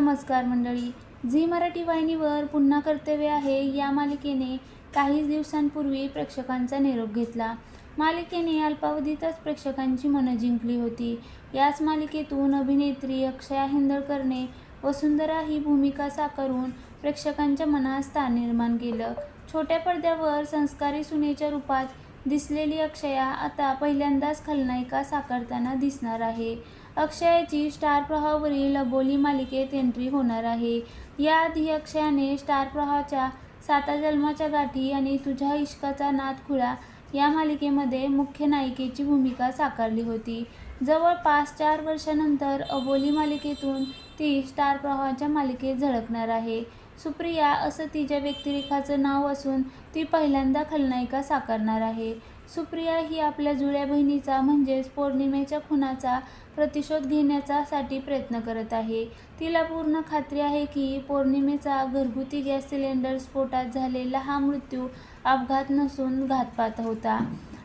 नमस्कार मंडळी. झी मराठी वाहिनीवर पुन्हा कर्तव्य आहे या मालिकेने काही दिवसांपूर्वी प्रेक्षकांचा निरोप घेतला. मालिकेने अल्पावधीतच प्रेक्षकांची मनं जिंकली होती. याच मालिकेतून अभिनेत्री अक्षया हिंदळकरने वसुंधरा ही भूमिका साकारून प्रेक्षकांच्या मनात स्थान निर्माण केलं. छोट्या पडद्यावर संस्कारी सुनेच्या रूपात दिसलेली अक्षया आता पहिल्यांदाच खलनायिका साकारताना दिसणार आहे. अक्षयाची स्टार प्रवाहावरील अबोली मालिकेत एंट्री होणार आहे. याआधी अक्षयाने स्टार प्रवाहाच्या साता जन्माच्या गाठी आणि तुझ्या इश्काचा नाद खुळा या मालिकेमध्ये मुख्य नायिकेची भूमिका साकारली होती. जवळपास चार वर्षानंतर अबोली मालिकेतून ती स्टार प्रवाहाच्या मालिकेत झळकणार आहे. सुप्रिया असं तिच्या व्यक्तिरेखाचं नाव असून ती पहिल्यांदा खलनायिका साकारणार आहे. सुप्रिया ही आपल्या जुळ्या बहिणीचा म्हणजेच पौर्णिमेच्या खुनाचा प्रतिशोध घेण्याचा साठी प्रयत्न करत आहे. तिला पूर्ण खात्री आहे की पौर्णिमेचा घरगुती गॅस सिलेंडर स्फोटात झालेला हा मृत्यू अपघात नसून घातपात होता.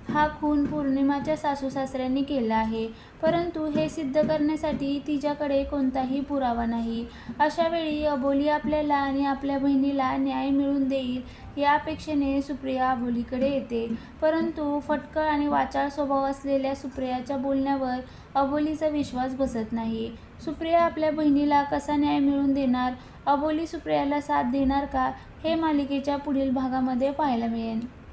हा खून पौर्णिमाच्या सासू सासऱ्यांनी केला आहे. परंतु हे सिद्ध करण्यासाठी तिच्याकडे कोणताही पुरावा नाही. अशा वेळी अबोली आपल्याला आणि आपल्या बहिणीला न्याय मिळून देईल या अपेक्षेने सुप्रिया अबोलीकडे येते. परंतु फटकळ आणि वाचाळ स्वभाव असलेल्या सुप्रियाच्या बोलण्यावर अबोलीचा विश्वास बसत नाही. सुप्रिया आपल्या बहिणीला कसा न्याय मिळवून देणार? अबोली सुप्रियाला साथ देणार का? हे मालिकेच्या पुढील भागामध्ये पाहायला मिळेल.